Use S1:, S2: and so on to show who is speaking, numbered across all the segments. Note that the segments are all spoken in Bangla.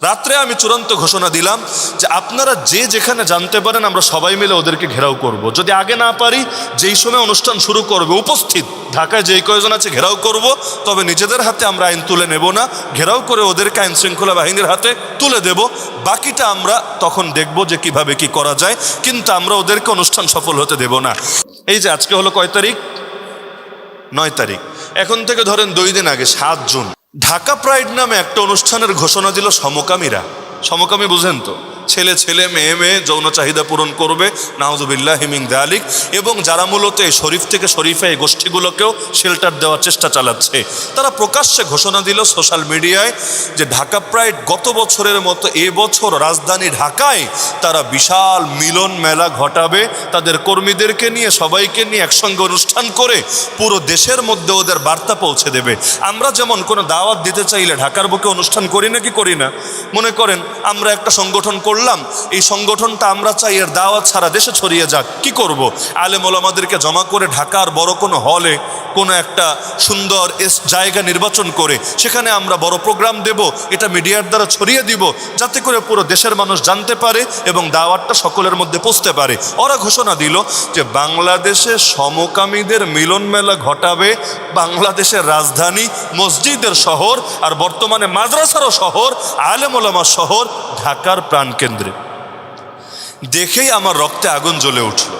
S1: রাত্রে আমি চূড়ান্ত ঘোষণা দিলাম যে আপনারা যে যেখানে জানতে পারেন, আমরা সবাই মিলে ওদেরকে ঘেরাও করব। যদি আগে না পারি, যেই সময় অনুষ্ঠান শুরু করবে, উপস্থিত, ঢাকায় যেই কয়জন আছে ঘেরাও করব, তবে নিজেদের হাতে আমরা আইন তুলে নেব না, ঘেরাও করে ওদেরকে আইন শৃঙ্খলা বাহিনীর হাতে তুলে দেব। বাকিটা আমরা তখন দেখব যে কীভাবে কি করা যায়, কিন্তু আমরা ওদেরকে অনুষ্ঠান সফল হতে দেব না। এই যে আজকে হলো কয় তারিখ? নয় তারিখ। এখন থেকে ধরেন দুই দিন আগে, সাত জুন। ঢাকা প্রাইড নামে একটা অনুষ্ঠানের ঘোষণা দিল সমকামীরা। সমকামী বুঝেন তো? ছেলে ছেলে, মেয়ে মেয়ে যৌন চাহিদা পূরণ করবে। নাহজুবিল্লাহ হিমিং দেয়ালিক এবং যারা মূলত এই শরীফ থেকে শরীফে এই গোষ্ঠীগুলোকেও শেল্টার দেওয়ার চেষ্টা চালাচ্ছে, তারা প্রকাশ্যে ঘোষণা দিল সোশ্যাল মিডিয়ায় যে ঢাকা প্রায় গত বছরের মতো এবছর রাজধানী ঢাকায় তারা বিশাল মিলন মেলা ঘটাবে। তাদের কর্মীদেরকে নিয়ে, সবাইকে নিয়ে একসঙ্গে অনুষ্ঠান করে পুরো দেশের মধ্যে ওদের বার্তা পৌঁছে দেবে। আমরা যেমন কোনো দাওয়াত দিতে চাইলে ঢাকার বুকে অনুষ্ঠান করি না কি করি না? মনে করেন, আমরা একটা সংগঠন করলাম, এই সংগঠনটা আমরা চাই, এর দাওয়াত সারা দেশে ছড়িয়ে যাক। কি করব? আলেম ওলামাদেরকে জমা করে ঢাকার বড় কোনো হলে কোনো একটা সুন্দর এস জায়গা নির্বাচন করে, সেখানে আমরা বড় প্রোগ্রাম দেব, এটা মিডিয়ার দ্বারা ছড়িয়ে দিব, যাতে করে পুরো দেশের মানুষ জানতে পারে এবং দাওয়াতটা সকলের মধ্যে পৌঁছতে পারে। ওরা ঘোষণা দিল যে বাংলাদেশে সমকামীদের মিলন মেলা ঘটাবে বাংলাদেশের রাজধানী মসজিদের শহর আর বর্তমানে মাদ্রাসারও শহর আলেমোলামা শহর, ঢাকার প্রাণকেন্দ্রে দেখেই আমার রক্তে আগুন জ্বলে উঠল।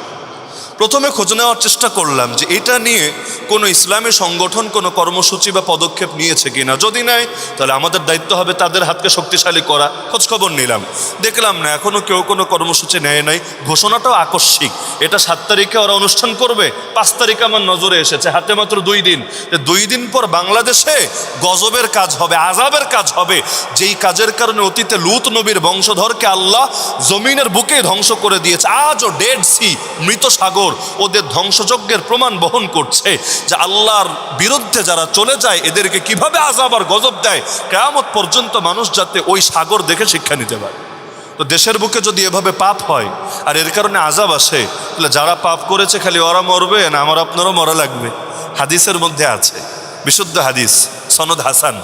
S1: প্রথমে খোঁজ নেওয়ার চেষ্টা করলাম যে এটা নিয়ে কোনো ইসলামী সংগঠন, কোনো কর্মসূচি বা পদক্ষেপ নিয়েছে কিনা। যদি নেয় তাহলে আমাদের দায়িত্ব হবে তাদের হাতকে শক্তিশালী করা। খোঁজখবর নিলাম। দেখলাম না এখনও কেউ কোনো কর্মসূচি নেয় নাই। ঘোষণাটাও আকস্মিক। এটা সাত তারিখে ওরা অনুষ্ঠান করবে। পাঁচ তারিখে আমার নজরে এসেছে, হাতে মাত্র দুই দিন। দুই দিন পর বাংলাদেশে গজবের কাজ হবে আজাবের কাজ হবে। যেই কাজের কারণে অতীতে লুত নবীর বংশধরকে আল্লাহ জমিনের বুকে ধ্বংস করে দিয়েছে। আজও ডেড সি মৃত সাগর। ওদের ধ্বংসযজ্ঞের প্রমাণ বহন করছে যে আল্লাহর বিরুদ্ধে যারা চলে যায়, এদেরকে কীভাবে আজাব আর গজব দেয়? কেয়ামত পর্যন্ত মানুষ যাতে ওই সাগর দেখে শিক্ষা নিতে পারে। তো দেশের বুকে যদি এভাবে পাপ হয়, আর এর কারণে আজাব আসে, তাহলে যারা পাপ করেছে খালি ওরা মরবে, না আমার আপনারও মরা লাগবে? হাদিসের মধ্যে আছে, বিশুদ্ধ হাদিস, সনদ হাসান।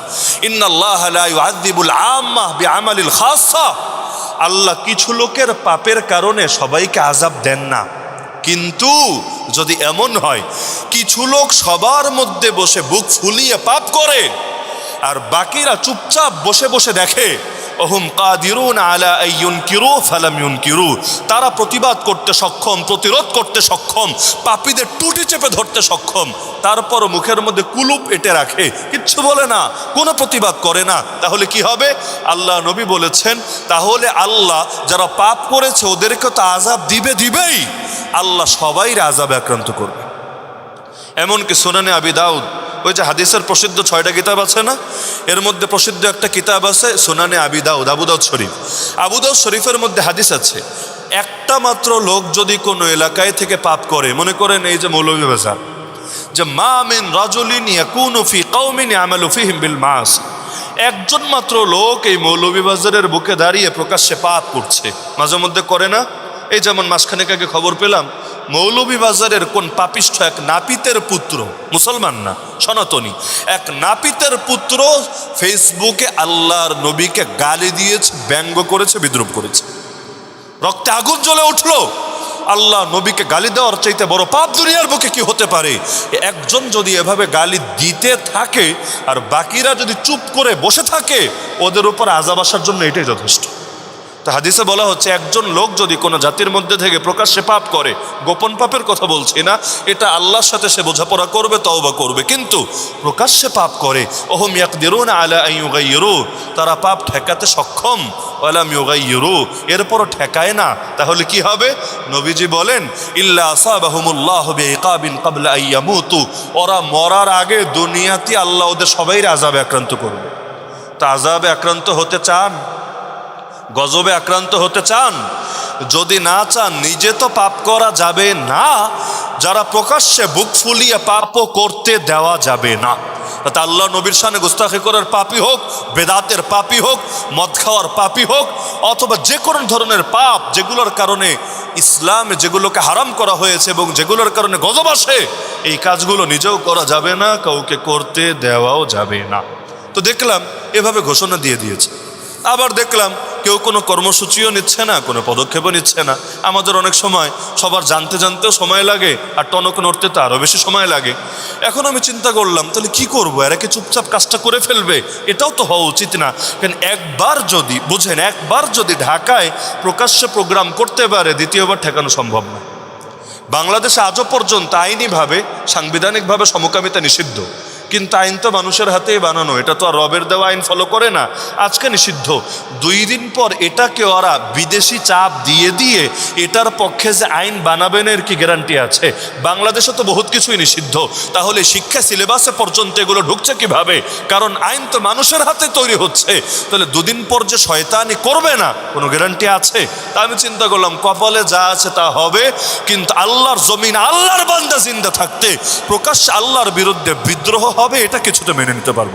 S1: আল্লাহ কিছু লোকের পাপের কারণে সবাইকে আজাব দেন না। কিন্তু যদি এমন হয়, কিছু লোক সবার মধ্যে বসে বুক ফুলিয়ে পাপ করে, আর বাকিরা চুপচাপ বসে বসে দেখে ওহুম কাদিরুন আলা ইউনকিরু ফালাম ইউনকিরু। তারা প্রতিবাদ করতে সক্ষম, প্রতিরোধ করতে সক্ষম, পাপীদের টুটি চেপে ধরতে সক্ষম। তারপর মুখের মধ্যে কুলুপ এটে রাখে, কিচ্ছু বলে না, কোনো প্রতিবাদ করে না। তাহলে কি হবে? আল্লাহ নবী বলেছেন, তাহলে আল্লাহ যারা পাপ করেছে, ওদেরকে তো আজাব দিবে দিবেই। আল্লাহ সবাই আজাবে আক্রান্ত করবে। এমনকি সোনানে আবি দাউদ, ওই যে হাদিসের প্রসিদ্ধ ছয়টা কিতাব আছে না? এর মধ্যে প্রসিদ্ধ একটা কিতাব আছে সোনানে আবি দাউদ, আবু দাউদ শরীফ। আবু দাউদ শরীফের মধ্যে হাদিস আছে, একটা মাত্র লোক যদি কোনো এলাকায় থেকে পাপ করে, মনে করেন এই যে মৌলভীবাজার যে মা মিন রাজুলিন বিল মাস একজন মাত্র লোক এই মৌলভীবাজারের বুকে দাঁড়িয়ে প্রকাশ্যে পাপ করছে। মাঝে মধ্যে করে না? এই যেমন মাসখানেক আগে খবর পেলাম মৌলভীবাজারের কোন পাপিষ্ঠ এক নাপিতের পুত্র, মুসলমান না, সনাতনী, এক নাপিতের পুত্র ফেসবুকে আল্লাহর নবীকে গালি দিয়েছে, ব্যঙ্গ করেছে, বিদ্রুপ করেছে। রক্তে আগুন জ্বলে উঠল। আল্লাহ নবীকে গালি দেওয়ার চাইতে বড় পাপ দুনিয়ার বুকে কি হতে পারে? একজন যদি এভাবে গালি দিতে থাকে, আর বাকিরা যদি চুপ করে বসে থাকে, ওদের উপর আজাব আসার জন্য এটাই যথেষ্ট। তা হাদিসে বলা হচ্ছে, একজন লোক যদি কোনো জাতির মধ্যে থেকে প্রকাশ্যে পাপ করে, গোপন পাপের কথা বলছি না, এটা আল্লাহর সাথে সে বোঝাপড়া করবে, তওবা করবে। কিন্তু প্রকাশ্যে পাপ করে, ওহম ইয়াকদিরুন আলা আইয়ুগাইয়িরু তারা পাপ ঠেকাতে সক্ষম, ওয়ালাম ইউগাইয়িরু, এরপরও ঠেকায় না, তাহলে কি হবে? নবীজি বলেন, ইল্লা আসাবাহুমুল্লাহ বিইকাবিন ক্বাবলা আইয়ামুতু ওরা মরার আগে দুনিয়াতে আল্লাহ ওদের সবাই আযাবে আক্রান্ত করবে। তা আযাবে আক্রান্ত হতে চান? গজবে আক্রান্ত হতে চান? যদি না চান, নিজে তো পাপ করা যাবে না। যারা প্রকাশ্যে বুক ফুলিয়ে পাপও করতে দেওয়া যাবে না। তা আল্লাহ নবীর সামনে গুস্তাখি করার পাপি হোক, বেদাতের পাপি হোক, মদ খাওয়ার পাপি হোক, অথবা যে কোনো ধরনের পাপ যেগুলোর কারণে ইসলামে যেগুলোকে হারাম করা হয়েছে এবং যেগুলোর কারণে গজব আসে, এই কাজগুলো নিজেও করা যাবে না, কাউকে করতে দেওয়াও যাবে না। তো দেখলাম, এভাবে ঘোষণা দিয়ে দিয়েছে। আবার দেখলাম কেউ কোনো কর্মসূচিও নিচ্ছে না, কোনো পদক্ষেপও নিচ্ছে না। আমাদের অনেক সময় সবার জানতে জানতেও সময় লাগে আর টনক নড়তে তো আরও বেশি সময় লাগে। এখন আমি চিন্তা করলাম, তাহলে কি করব? এরা কি চুপচাপ কাজটা করে ফেলবে? এটাও তো হওয়া উচিত না। কারণ একবার যদি, বুঝেন, একবার যদি ঢাকায় প্রকাশ্যে প্রোগ্রাম করতে পারে, দ্বিতীয়বার ঠেকানো সম্ভব না। বাংলাদেশে আজও পর্যন্ত আইনিভাবে, সাংবিধানিকভাবে সমকামিতা নিষিদ্ধ। কিন্তু আইন তো মানুষের হাতেই বানানো, এটা তো আর রবের দেওয়া আইন ফলো করে না। আজকে নিষিদ্ধ। দুই দিন পর এটাকে ওরা বিদেশি চাপ দিয়ে দিয়ে এটার পক্ষে যে আইন বানাবেন এর কি গ্যারান্টি আছে? বাংলাদেশে তো বহুত কিছুই নিষিদ্ধ। তাহলে শিক্ষা সিলেবাসে পর্যন্ত এগুলো ঢুকছে কীভাবে? কারণ আইন তো মানুষের হাতে তৈরি হচ্ছে। তাহলে দুদিন পর যে শয়তানি করবে না, কোনো গ্যারান্টি আছে? তা আমি চিন্তা করলাম, কপালে যা আছে তা হবে, কিন্তু আল্লাহর জমিন আল্লাহর বান্দা জিন্দা থাকতে, প্রকাশ্যে আল্লাহর বিরুদ্ধে বিদ্রোহ হবে এটা কিছুতে মেনে নিতে পারব।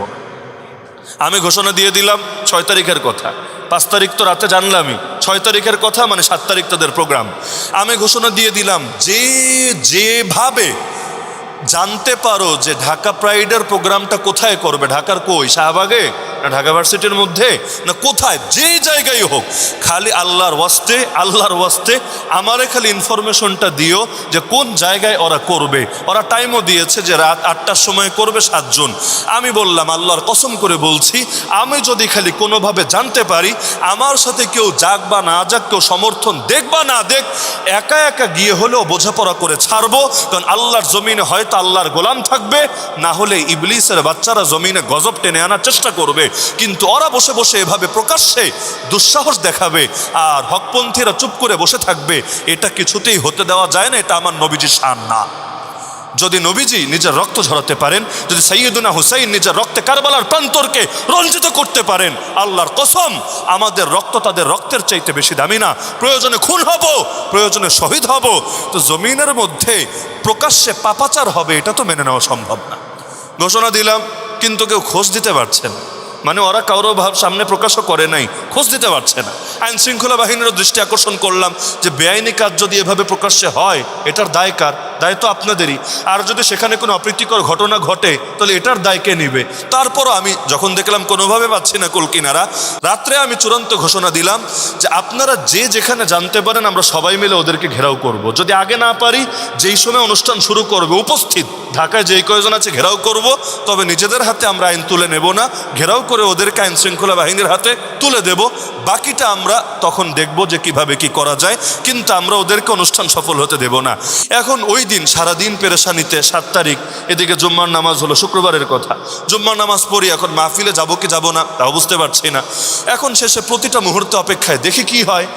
S1: আমি ঘোষণা দিয়ে দিলাম ছয় তারিখের কথা। পাঁচ তারিখ তো রাতে জানলামই। ছয় তারিখের কথা মানে সাত তারিখ তাদের প্রোগ্রাম। আমি ঘোষণা দিয়ে দিলাম যে যেভাবে জানতে পারো যে ঢাকা প্রাইডের প্রোগ্রামটা কোথায় করবে, ঢাকার কই, শাহবাগে? না ঢাকা ভার্সিটির মধ্যে, না কোথায় যে জায়গায় হোক, খালি আল্লাহর ওয়াস্তে আল্লাহর ওয়াস্তে আমারে খালি ইনফরমেশনটা দিও যে কোন জায়গায় ওরা করবে। ওরা টাইমও দিয়েছে যে রাত আটটার সময় করবে সাতজন। আমি বললাম, আল্লাহর কসম করে বলছি, আমি যদি খালি কোনোভাবে জানতে পারি, আমার সাথে কেউ যাক বা না যাক, কেউ সমর্থন দেখ বা না দেখ একা একা গিয়ে হলেও বোঝাপড়া করে ছাড়বো, কারণ আল্লাহর জমিনে হয়তো আল্লাহর গোলাম থাকবে, না হলে ইবলিসের বাচ্চারা জমিনে গজব টেনে আনার চেষ্টা করবে। কিন্তু ওরা বসে বসে এভাবে প্রকাশ্যে দুঃসাহস দেখাবে। আর হকপন্থীরা চুপ করে বসে থাকবে, এটা কিছুতেই হতে দেওয়া যায় না, এটা আমার নবীজির শান না। যদি নবীজি নিজের রক্ত ঝরাতে পারেন, যদি সৈয়দুনা হুসাইন নিজের রক্তে কারবালার প্রান্তরকে রঞ্জিত করতে পারেন, আল্লাহর কসম, আমাদের রক্ত তাদের রক্তের চাইতে বেশি দামি না। প্রয়োজনে খুন হব, প্রয়োজনে শহীদ হব, তো জমিনের মধ্যে প্রকাশ্যে পাপাচার হবে, এটা তো মেনে নেওয়া সম্ভব না। ঘোষণা দিলাম, কিন্তু কেউ খোঁজ দিতে পারছে না। মানে ওরা কারও ভাব সামনে প্রকাশও করে নাই, খোঁজ দিতে পারছে না। আইন শৃঙ্খলা বাহিনীরও দৃষ্টি আকর্ষণ করলাম যে বেআইনি কাজ যদি এভাবে প্রকাশ্যে হয়, এটার দায় কার? দায় তো আপনাদেরই। আর যদি সেখানে কোনো অপ্রীতিকর ঘটনা ঘটে, তাহলে এটার দায় কে নিবে? তারপরও আমি যখন দেখলাম কোনোভাবে পাচ্ছি না কুলকিনারা, রাত্রে আমি চূড়ান্ত ঘোষণা দিলাম যে আপনারা যে যেখানে জানতে পারেন, আমরা সবাই মিলে ওদেরকে ঘেরাও করব। যদি আগে না পারি, যেই সময় অনুষ্ঠান শুরু করবে, উপস্থিত, ঢাকায় যেই কয়জন আছে, ঘেরাও করব, তবে নিজেদের হাতে আমরা আইন তুলে নেব না, ঘেরাও করে ওদেরকে আইন শৃঙ্খলা বাহিনীর হাতে তুলে দেব, বাকিটা আমরা তখন দেখব যে কীভাবে কি করা যায়, কিন্তু আমরা ওদেরকে অনুষ্ঠান সফল হতে দেব না। এখন ওই দিন সারাদিন পেরেশানিতে, সাত তারিখ, এদিকে জুম্মার নামাজ হলো শুক্রবারের কথা। জুম্মার নামাজ পড়ি, এখন মাহফিলে যাব কি যাব না, তাও বুঝতে পারছি না। এখন শেষে প্রতিটা মুহূর্তে অপেক্ষায় দেখি কি হয়।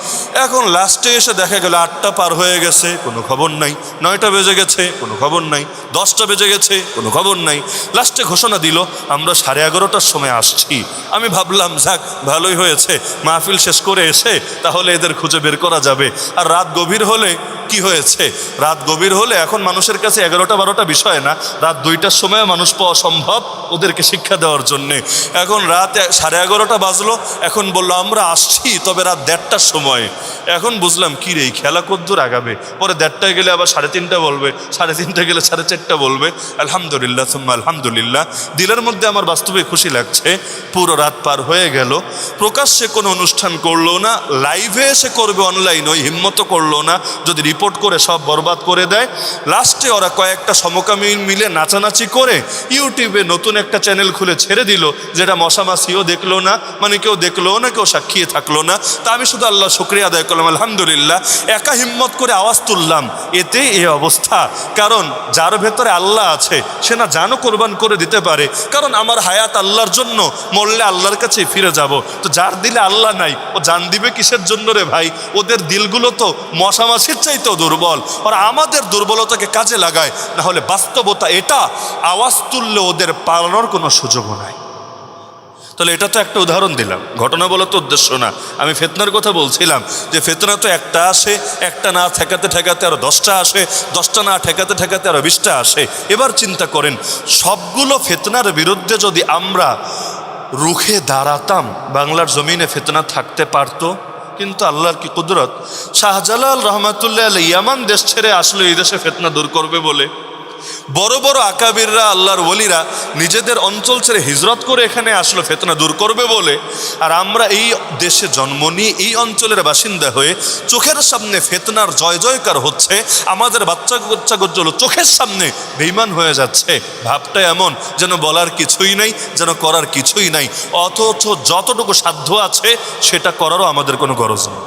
S1: এখন লাস্টে এসে দেখা গেল আটটা পার হয়ে গেছে, কোনো খবর নাই। নয়টা বেজে গেছে, কোনো খবর নাই। দশটা বেজে গেছে, কোনো খবর নাই। লাস্টে ঘোষণা দিল, আমরা সাড়ে এগারোটার সময় আসছি। আমি ভাবলাম, যাক, ভালোই হয়েছে, মাহফিল শেষ করে এসে তাহলে এদের খুঁজে বের করা যাবে। আর রাত গভীর হলে কি হয়েছে? রাত গভীর হলে এখন মানুষের কাছে এগারোটা বারোটা বিষয় না। রাত দুইটার সময় মানুষ পাওয়া সম্ভব ওদেরকে শিক্ষা দেওয়ার জন্যে। এখন রাত সাড়ে এগারোটা বাজলো, এখন বলল, আমরা আসছি তবে রাত দেড়টার সময়। এখন বুঝলাম, কি রে খেলা কদ্দূর আগাবে? পরে দেড়টায় গেলে আবার সাড়ে তিনটা বলবে, সাড়ে তিনটা গেলে সাড়ে চারটা বলবে। আলহামদুলিল্লাহ, সুম্মা আলহামদুলিল্লাহ। দিলের মধ্যে আমার বাস্তবে খুশি লাগছে। পুরো রাত পার হয়ে গেল। প্রকাশ্যে কোনো অনুষ্ঠান করল না লাইভে এসে করবে অনলাইন ওই হিম্মত করল না, যদি রিপোর্ট করে সব বরবাদ করে দেয়। লাস্টে ওরা কয়েকটা সমকামী মিলে নাচানাচি করে ইউটিউবে নতুন একটা চ্যানেল খুলে ছেড়ে দিল, যেটা মশামাসিও দেখল না মানে কেউ দেখল না, কেউ সাক্ষীয়ে থাকল না। তা আমি শুধু আল্লাহ শুক্রিয়া আদায় করলাম, আলহামদুলিল্লাহ। একা হিম্মত করে আওয়াজ তুললাম, এতে এই অবস্থা। কারণ যার ভেতরে আল্লাহ আছে, সে না জানো কোরবান করে দিতে পারে। কারণ আমার হায়াত আল্লাহর জন্য, মরলে আল্লাহর কাছে ফিরে যাব। তো যার দিলে আল্লাহ নাই, ও জান দিবে কিসের জন্য রে ভাই? ওদের দিলগুলো তো মশামাছির চাইতেও দুর্বল। ওরা আমাদের দুর্বলতাকে কাজে লাগায়, না হলে বাস্তবতা এটা, আওয়াজ তুললে ওদের পালানোর কোনো সুযোগও নাই। তাহলে এটা তো একটা উদাহরণ দিলাম। ঘটনা বলা তো উদ্দেশ্য না। আমি ফেতনার কথা বলছিলাম যে ফেতনা তো একটা আসে, একটা না ঠেকাতে ঠেকাতে আরও দশটা আসে, দশটা না ঠেকাতে ঠেকাতে আরও বিশটা আসে। এবার চিন্তা করেন, সবগুলো ফেতনার বিরুদ্ধে যদি আমরা রুখে দাঁড়াতাম। বাংলার জমিনে ফেতনা থাকতে পারত, কিন্তু আল্লাহর কি কুদরত? শাহজালাল রহমাতুল্লাহ ইয়ামান দেশ ছেড়ে আসলো এই দেশে ফেতনা দূর করবে বলে। বড় বড় আকাবিররা, আল্লাহর ওলিরা নিজেদের অঞ্চল ছেড়ে হিজরত করে এখানে আসলো, ফেতনা দূর করবে বলে। আর আমরা এই দেশে জন্ম নিয়ে এই অঞ্চলের বাসিন্দা হয়ে চোখের সামনে ফেতনার জয় জয়কার হচ্ছে, আমাদের বাচ্চা বাচ্চা গজ্জল চোখের সামনে বেইমান হয়ে যাচ্ছে। ভাবটা এমন, যেন বলার কিছুই নাই, যেন করার কিছুই নাই, অথচ যতটুকু সাধ্য আছে, সেটা করারও আমাদের কোনো গরজ নেই।